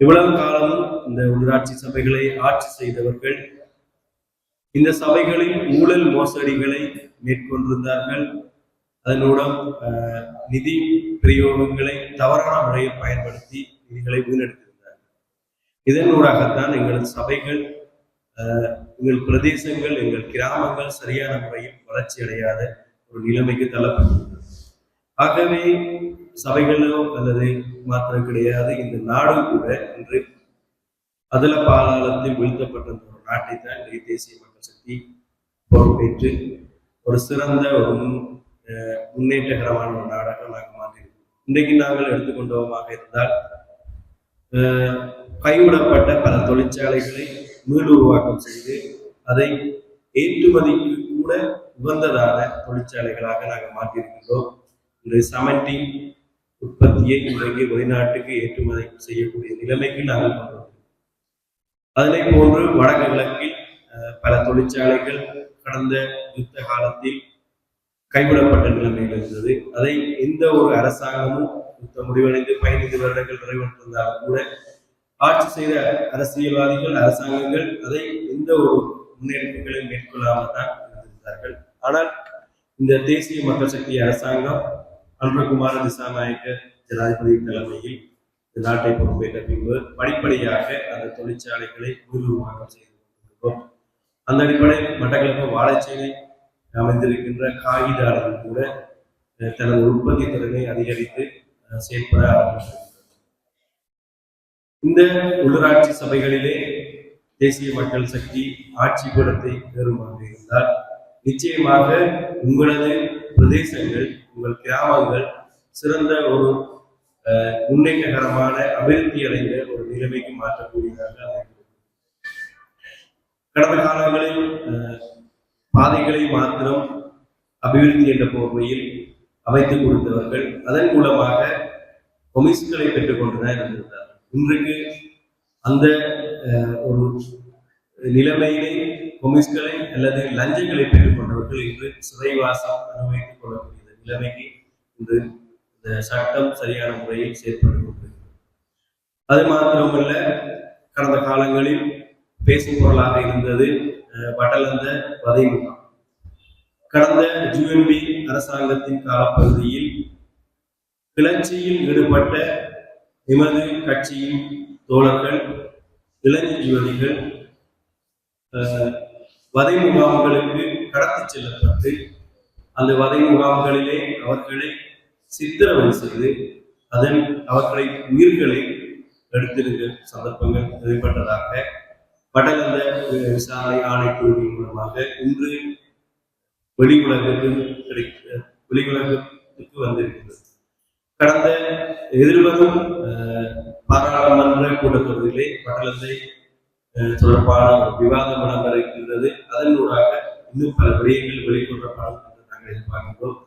இவ்வளவு காலமும் இந்த உள்ளாட்சி சபைகளை ஆட்சி செய்தவர்கள் இந்த சபைகளில் ஊழல் மோசடிகளை மேற்கொண்டிருந்தார்கள். அதனூடம் நிதி பிரயோகங்களை தவறான முறையில் பயன்படுத்தி நிதிகளை வீணெடுத்திருந்தார்கள். இதனூடாகத்தான் எங்களது சபைகள் அஹ், எங்கள் பிரதேசங்கள் எங்கள் கிராமங்கள் சரியான முறையில் வளர்ச்சி அடையாத ஒரு நிலைமைக்கு தள்ளப்பட்டிருந்தது. ஆகவே சபைகளோ அல்லது மாத்திரம் கிடையாது. இந்த நாடும் கூட இன்று அதல பாதாளத்தில் வீழ்த்தப்பட்ட ஒரு நாட்டை தான் இன்றைய தேசிய மக்கள் சக்தி பொறுப்பேற்று ஒரு சிறந்த ஒரு முன் அஹ், முன்னேற்றகரமான ஒரு நாடாக நாங்கள் மாற்றியிருக்கோம் இன்றைக்கு நாங்கள் எடுத்துக்கொண்டோமாக இருந்தால் அஹ், கைவிடப்பட்ட பல தொழிற்சாலைகளை மீள் உருவாக்கம் செய்து அதை ஏற்றுமதிக்கு கூட உகந்ததான தொழிற்சாலைகளாக நாங்கள் மாற்றியிருக்கின்றோம். இந்த சமண்டிங் உற்பத்தியை இன்றைக்கு வெளிநாட்டுக்கு ஏற்றுமதி செய்யக்கூடிய நிலைமைக்கு நாங்கள் கொண்டு அதனை போன்று வடக்கு கிழக்கில் அஹ், பல தொழிற்சாலைகள் கடந்த யுத்த காலத்தில் கைவிடப்பட்ட நிலைமையில் இருந்தது. அதை எந்த ஒரு அரசாங்கமும் யுத்த முடிவடைந்து பதினைந்து வருடங்கள் நிறைவேற்றிருந்தாலும் கூட ஆட்சி செய்த அரசியல்வாதிகள் அரசாங்கங்கள் அதை எந்த ஒரு முன்னெடுப்புகளையும் மேற்கொள்ளாமல் தான் இருந்திருந்தார்கள். ஆனால் இந்த தேசிய மக்கள் சக்தி அரசாங்கம் அன்பகுமார திசாநாயக்க ஜனாதிபதி தலைமையில் நாட்டை பொறுப்பேற்ற பின்பு படிப்படியாக அந்த தொழிற்சாலைகளை உருவமாக செய்து கொண்டிருக்கிறோம். அந்த அடிப்படையில் மட்டக்களப்பு வாழைச்சேனை அமைந்திருக்கின்ற காகித அளவு கூட தனது உற்பத்தி திறனை அதிகரித்து செயல்பட ஆரம்பித்திருக்கிறது இந்த உள்ளூராட்சி சபைகளிலே தேசிய மக்கள் சக்தி ஆட்சி கூடத்தை பெறுமாக இருந்தால் நிச்சயமாக உங்களது பிரதேசங்கள் உங்கள் கிராமங்கள் சிறந்த ஒரு முன்னேற்றகரமான அபிவிருத்தி அடைந்த ஒரு நிலைமைக்கு மாற்றக்கூடியதாக அமைகிறது. கடந்த காலங்களில் பாதைகளை மாத்திரம் அபிவிருத்தி என்ற போர்வையில் அமைத்துக் கொடுத்தவர்கள் அதன் மூலமாக கொமிஸ்களை பெற்றுக் கொண்டுதான் இருந்திருந்தார். இன்றைக்கு அந்த அஹ், ஒரு நிலைமையிலே கொமிஸ்களை அல்லது லஞ்சங்களை பெற்றுக் கொண்டவர்கள் இன்று சிறைவாசம் அனுபவித்துக் கொள்ளக்கூடிய நிலைமைக்கு இன்று இந்த சட்டம் சரியான முறையில் செயற்பட்டு அது மாத்திரமல்ல கடந்த காலங்களில் பேசும் பொருளாக இருந்தது அஹ், வடலந்த வதை முகாம் கடந்த ஜூஎன்பி அரசாங்கத்தின் காலப்பகுதியில் கிளர்ச்சியில் ஈடுபட்ட எமது கட்சியின் தோழர்கள் இளைஞர் யுவதிகள் அஹ், வதை முகாம்களுக்கு கடத்திச் செல்லப்பட்டு அந்த வதை முகாம்களிலே அவர்களை சித்திரவதை செய்து அதன் அவர்களை உயிர்களை எடுத்திருந்த சந்தர்ப்பங்கள் ஏற்பட்டதாக வடகந்த விசாரணை ஆணைக்குழுவின் மூலமாக இன்று வெளி உலகத்துக்கு கிடைக்க வெளி உலகத்துக்கு வந்திருக்கிறது. கடந்த எதிர்வரும் அஹ், பாராளுமன்ற கூட்டத்தொடரிலே படலத்தை அஹ், தொடர்பான விவாதம் நடந்திருக்கின்றது அதனூடாக இன்னும் பல விடயங்கள் வெளிக்கொள்ளப்படும் என்று நாங்கள் எதிர்பார்க்கின்றோம்